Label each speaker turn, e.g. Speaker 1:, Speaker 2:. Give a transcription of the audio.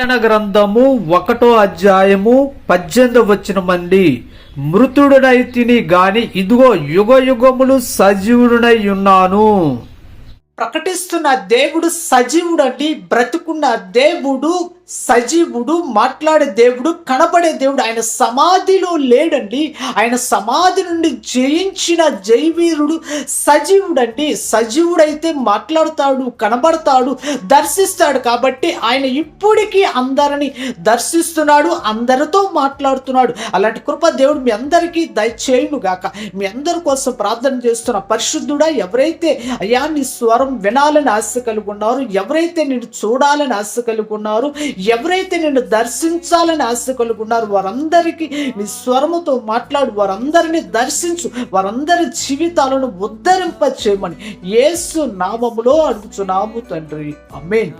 Speaker 1: ప్రకటన గ్రంథము ఒకటో అధ్యాయము పద్దెనిమిది వచ్చిన మంది మృతుడునైతిని గాని ఇదిగో యుగ యుగములు సజీవుడునై ఉన్నాను.
Speaker 2: ప్రకటిస్తున్న దేవుడు సజీవుడు అండి బ్రతుకున్న దేవుడు సజీవుడు మాట్లాడే దేవుడు కనబడే దేవుడు ఆయన సమాధిలో లేడండి. ఆయన సమాధి నుండి జయించిన జైవీరుడు సజీవుడు అండి సజీవుడైతే మాట్లాడతాడు కనబడతాడు దర్శిస్తాడు కాబట్టి ఆయన ఇప్పటికీ అందరిని దర్శిస్తున్నాడు అందరితో మాట్లాడుతున్నాడు. అలాంటి కృప దేవుడు మీ అందరికీ దయచేయును గాక మీ అందరి కోసం ప్రార్థన చేస్తున్న పరిశుద్ధుడా ఎవరైతే అయ్యా నీ స్వరం వినాలని ఆశ కలిగి ఉన్నారు ఎవరైతే నేను చూడాలని ఆశ కలిగి ఉన్నారు ఎవరైతే నిన్ను దర్శించాలని ఆశ కలిగి వారందరికీ నీ స్వరముతో మాట్లాడు వారందరినీ దర్శించు వారందరి జీవితాలను ఉద్ధరింప చేయమని యేసు నామములో అడుగుచున్నాము తండ్రి. అమేన్